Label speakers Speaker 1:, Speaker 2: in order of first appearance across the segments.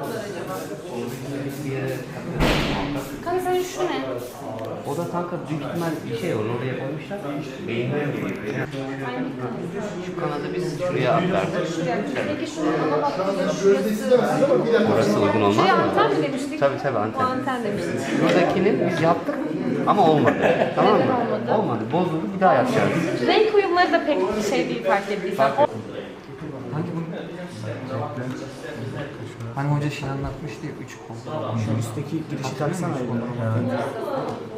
Speaker 1: acaba?
Speaker 2: Yere
Speaker 1: Kanka sen şu ne?
Speaker 2: O da kanka büyük ihtimal bir şey onu oraya koymuşlar. Beyinler mi? Şu kanadı biz şuraya aktardık.
Speaker 1: Peki şunun ana baktığında şurası...
Speaker 2: Orası uygun olmaz
Speaker 1: Şuraya
Speaker 2: mı?
Speaker 1: anten mi demiştik?
Speaker 2: Tabii tabii anten.
Speaker 1: anten demiştik.
Speaker 2: Şuradakini biz yaptık ama olmadı. Tamam mı?
Speaker 1: Olmadı?
Speaker 2: Olmadı. Bozuldu. Bir daha yapacağız.
Speaker 1: Renk uyumları da pek şey değil fark ettiysen.
Speaker 3: Hani hoca şey anlatmıştı ya üç kol. Şu üstteki girişi taksana ayrı.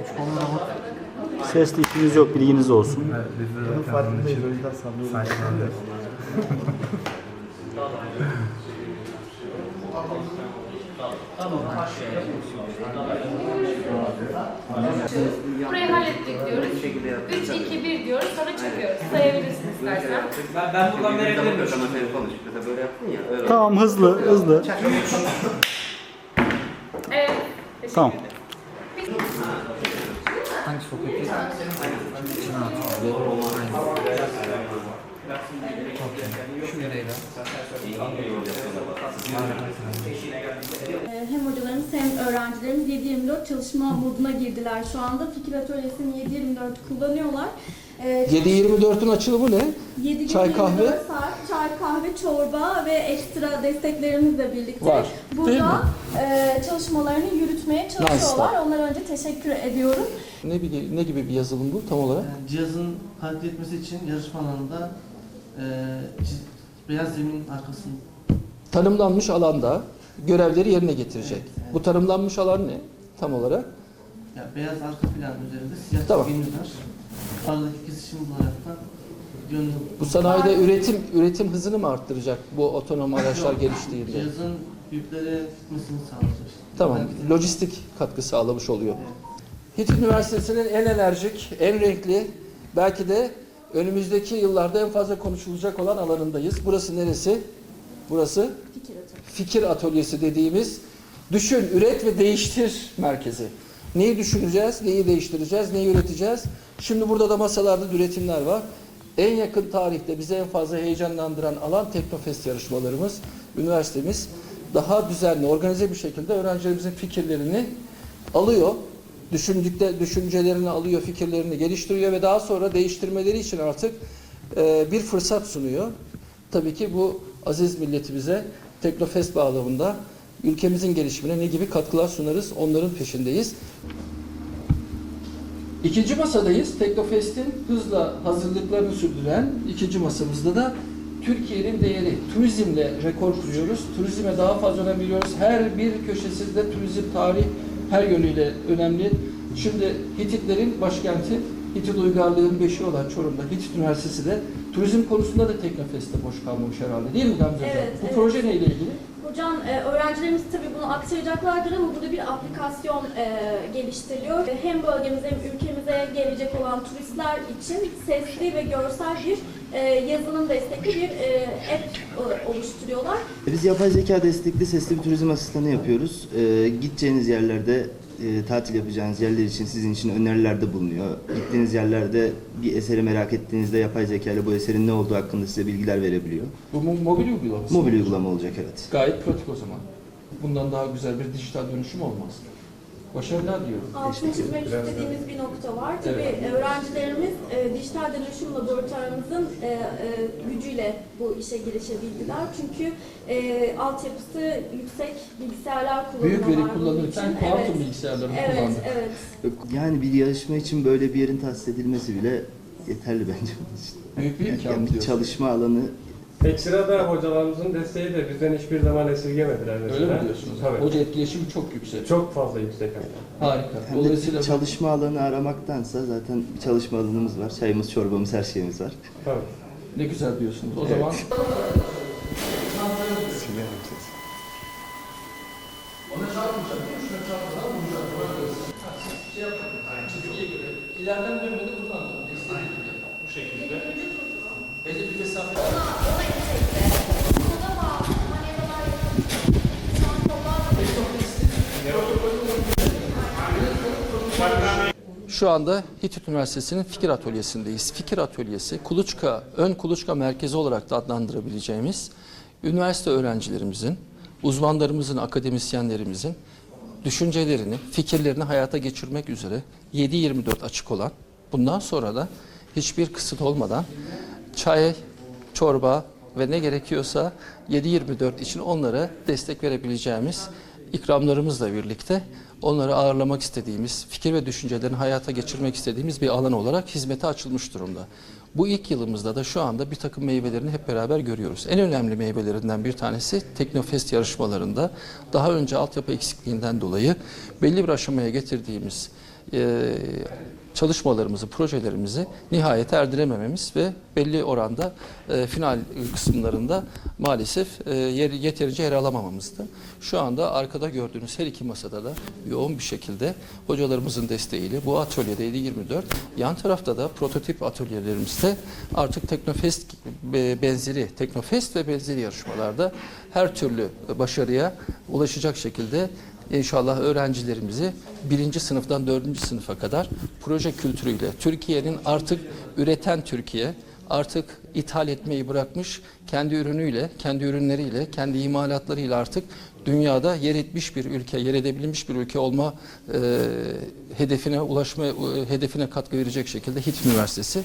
Speaker 3: Üç kollu robot.
Speaker 4: Sesli işiniz yok bilginiz olsun.
Speaker 5: Bunun farkındayız o yüzden
Speaker 1: Burayı hallettik diyoruz. 3, 2, 1 diyoruz. Sonra çıkıyoruz. Sayabilirsin istersen.
Speaker 6: Ben, ben buradan verebilir miyim?
Speaker 2: Konuş. Mesela böyle yaptın ya. Öyle.
Speaker 4: Tamam hızlı hızlı.
Speaker 1: Evet. Teşekkür
Speaker 4: Tamam.
Speaker 1: ederim.
Speaker 3: Hangi
Speaker 7: Ee, Hem hocalarımız hem öğrencilerimiz 7-24 çalışma moduna girdiler şu anda. Fikir atölyesini 7-24 kullanıyorlar. Ee,
Speaker 8: 7-24'ün açılımı ne?
Speaker 7: 7
Speaker 8: Çay, kahve?
Speaker 7: saat çay, kahve, çorba ve ekstra desteklerimizle birlikte
Speaker 8: Var,
Speaker 7: burada e, çalışmalarını yürütmeye çalışıyorlar. Onlara önce teşekkür ediyorum.
Speaker 8: Ne, bir, ne gibi bir yazılım bu tam olarak?
Speaker 9: Yani cihazın hareket etmesi için yarışma alanında beyaz zemin arkasını
Speaker 8: Tanımlanmış alanda görevleri yerine getirecek.
Speaker 9: Evet, evet.
Speaker 8: Bu tanımlanmış alan ne tam olarak?
Speaker 9: yani beyaz arka plan üzerinde siyah
Speaker 8: Tamam.
Speaker 9: çizgimiz var. Aradaki kesişim bularak da yönlü
Speaker 8: Bu sanayide üretim üretim hızını mı arttıracak bu otonom araçlar geliştiğinde?
Speaker 9: cihazın yüklere gitmesini sağlayacak.
Speaker 8: Tamam,
Speaker 9: Belki-
Speaker 8: lojistik katkı sağlamış oluyor. Hitit Üniversitesi'nin en enerjik, en renkli, belki de önümüzdeki yıllarda en fazla konuşulacak olan alanındayız. Burası neresi? Burası
Speaker 7: Fikir atölyesi.
Speaker 8: fikir atölyesi dediğimiz düşün, üret ve değiştir merkezi. Neyi düşüneceğiz, neyi değiştireceğiz, neyi üreteceğiz? Şimdi burada da masalarda üretimler var. En yakın tarihte bize en fazla heyecanlandıran alan Teknofest yarışmalarımız. Üniversitemiz daha düzenli, organize bir şekilde öğrencilerimizin fikirlerini alıyor. Düşündükte düşüncelerini alıyor, fikirlerini geliştiriyor ve daha sonra değiştirmeleri için artık e, bir fırsat sunuyor. Tabii ki bu aziz milletimize Teknofest bağlamında ülkemizin gelişimine ne gibi katkılar sunarız onların peşindeyiz. İkinci masadayız. Teknofest'in hızla hazırlıklarını sürdüren ikinci masamızda da Türkiye'nin değeri. Turizmle rekor kuruyoruz. Turizme daha fazla önem veriyoruz. Her bir köşesinde turizm, tarih her yönüyle önemli. Şimdi Hititlerin başkenti, Hitit uygarlığın beşiği olan Çorum'da Hitit Üniversitesi de turizm konusunda da Teknofest'te boş kalmamış herhalde. Değil mi Gamze Hocam?
Speaker 7: Evet,
Speaker 8: Bu
Speaker 7: evet.
Speaker 8: proje neyle ilgili?
Speaker 7: Hocam e, öğrencilerimiz tabii bunu aktaracaklardır ama burada bir aplikasyon e, geliştiriliyor. E, Hem bölgemize hem ülkemize gelecek olan turistler için sesli ve görsel bir yazılım destekli bir app oluşturuyorlar.
Speaker 10: Biz yapay zeka destekli sesli bir turizm asistanı yapıyoruz. Gideceğiniz yerlerde, e, tatil yapacağınız yerler için sizin için önerilerde bulunuyor. Gittiğiniz yerlerde bir eseri merak ettiğinizde yapay zeka ile bu eserin ne olduğu hakkında size bilgiler verebiliyor.
Speaker 8: Bu mo- mobil uygulaması.
Speaker 10: Mobil uygulama olacak evet.
Speaker 8: Gayet pratik o zaman. Bundan daha güzel bir dijital dönüşüm olmaz. Başarılar diyorum.
Speaker 7: Altını çizmek istediğimiz bir nokta var. Tabii
Speaker 8: Evet.
Speaker 7: öğrencilerimiz e, dijital dönüşüm laboratuvarımızın e, e, gücüyle bu işe girişebildiler. Çünkü e, altyapısı yüksek bilgisayarlar kullanımı
Speaker 8: Büyük veri kullanırken kuantum
Speaker 7: Evet.
Speaker 8: bilgisayarlarını
Speaker 7: Evet,
Speaker 8: kullandık.
Speaker 7: evet.
Speaker 10: Yani bir yarışma için böyle bir yerin tahsis edilmesi bile yeterli bence.
Speaker 8: Büyük bir imkan
Speaker 10: Yani bir çalışma alanı
Speaker 5: Ekstrada hocalarımızın desteği de bizden hiçbir zaman esirgemediler mesela.
Speaker 8: Öyle mi diyorsunuz?
Speaker 5: Tabii.
Speaker 8: Hoca etkileşimi çok yüksek.
Speaker 5: Çok fazla yüksek hem de.
Speaker 8: Harika.
Speaker 10: hem de
Speaker 8: Dolayısıyla
Speaker 10: bir çalışma alanı aramaktansa zaten bir çalışma alanımız var. Çayımız, çorbamız, her şeyimiz var.
Speaker 5: Tabii.
Speaker 8: ne güzel diyorsunuz. O
Speaker 10: Evet.
Speaker 8: zaman ileriden dönmede buradan dön. Bu şekilde. Belli bir mesafe. Şu anda Hitit Üniversitesi'nin Fikir Atölyesi'ndeyiz. Fikir Atölyesi, Kuluçka, ön Kuluçka Merkezi olarak da adlandırabileceğimiz üniversite öğrencilerimizin uzmanlarımızın, akademisyenlerimizin düşüncelerini, fikirlerini hayata geçirmek üzere 7-24 açık olan, bundan sonra da hiçbir kısıt olmadan çay, çorba ve ne gerekiyorsa 7-24 için onlara destek verebileceğimiz ikramlarımızla birlikte onları ağırlamak istediğimiz, fikir ve düşüncelerini hayata geçirmek istediğimiz bir alan olarak hizmete açılmış durumda. Bu ilk yılımızda da şu anda bir takım meyvelerini hep beraber görüyoruz. En önemli meyvelerinden bir tanesi Teknofest yarışmalarında daha önce altyapı eksikliğinden dolayı belli bir aşamaya getirdiğimiz e, çalışmalarımızı, projelerimizi nihayete erdiremememiz ve belli oranda e, final kısımlarında maalesef e, yer, yeterince yer alamamamızdı. Şu anda arkada gördüğünüz her iki masada da yoğun bir şekilde hocalarımızın desteğiyle bu atölyede 724 yan tarafta da prototip atölyelerimizde artık Teknofest be- benzeri Teknofest ve benzeri yarışmalarda her türlü başarıya ulaşacak şekilde İnşallah öğrencilerimizi birinci sınıftan dördüncü sınıfa kadar proje kültürüyle Türkiye'nin artık üreten Türkiye, artık ithal etmeyi bırakmış, kendi ürünüyle, kendi ürünleriyle, kendi imalatlarıyla artık dünyada yer etmiş bir ülke, yer edebilmiş bir ülke olma e, hedefine ulaşma e, hedefine katkı verecek şekilde HİT Üniversitesi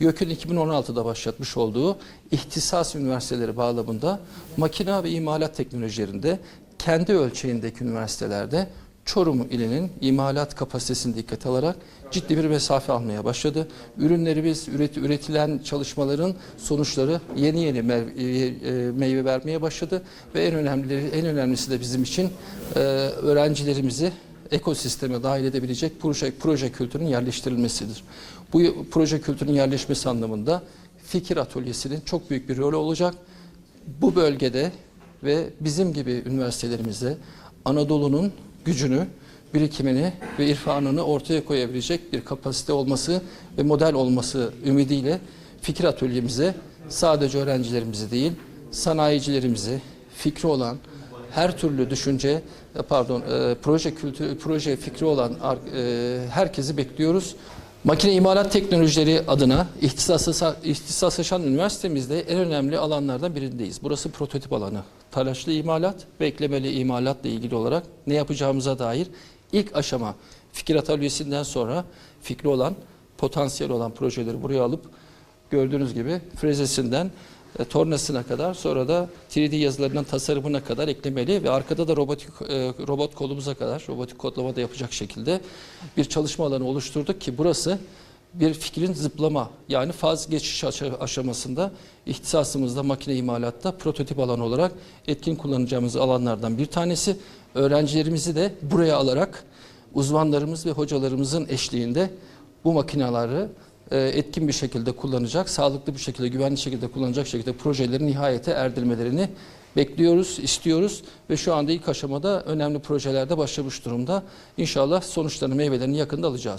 Speaker 8: YÖK'ün 2016'da başlatmış olduğu ihtisas üniversiteleri bağlamında makina ve imalat teknolojilerinde kendi ölçeğindeki üniversitelerde Çorum ilinin imalat kapasitesini dikkate alarak ciddi bir mesafe almaya başladı. Ürünlerimiz, üret, üretilen çalışmaların sonuçları yeni yeni e, e, meyve vermeye başladı ve en önemlileri, en önemlisi de bizim için e, öğrencilerimizi ekosisteme dahil edebilecek proje, proje kültürünün yerleştirilmesidir. Bu proje kültürünün yerleşmesi anlamında fikir atölyesinin çok büyük bir rolü olacak. Bu bölgede ve bizim gibi üniversitelerimizde Anadolu'nun gücünü, birikimini ve irfanını ortaya koyabilecek bir kapasite olması ve model olması ümidiyle fikir atölyemize sadece öğrencilerimizi değil, sanayicilerimizi, fikri olan, her türlü düşünce, e, pardon, e, proje kültürü, proje fikri olan e, herkesi bekliyoruz. Makine imalat teknolojileri adına ihtisaslaşan üniversitemizde en önemli alanlardan birindeyiz. Burası prototip alanı. Talaşlı imalat ve eklemeli imalatla ilgili olarak ne yapacağımıza dair ilk aşama fikir atölyesinden sonra fikri olan, potansiyel olan projeleri buraya alıp gördüğünüz gibi frezesinden e, tornasına kadar sonra da 3D yazılarından tasarımına kadar eklemeli ve arkada da robotik e, robot kolumuza kadar robotik kodlama da yapacak şekilde bir çalışma alanı oluşturduk ki burası bir fikrin zıplama yani faz geçiş aşa- aşamasında ihtisasımızda makine imalatta prototip alan olarak etkin kullanacağımız alanlardan bir tanesi. Öğrencilerimizi de buraya alarak uzmanlarımız ve hocalarımızın eşliğinde bu makineleri e, etkin bir şekilde kullanacak, sağlıklı bir şekilde, güvenli şekilde kullanacak şekilde projelerin nihayete erdirmelerini bekliyoruz, istiyoruz ve şu anda ilk aşamada önemli projelerde başlamış durumda. İnşallah sonuçlarını, meyvelerini yakında alacağız.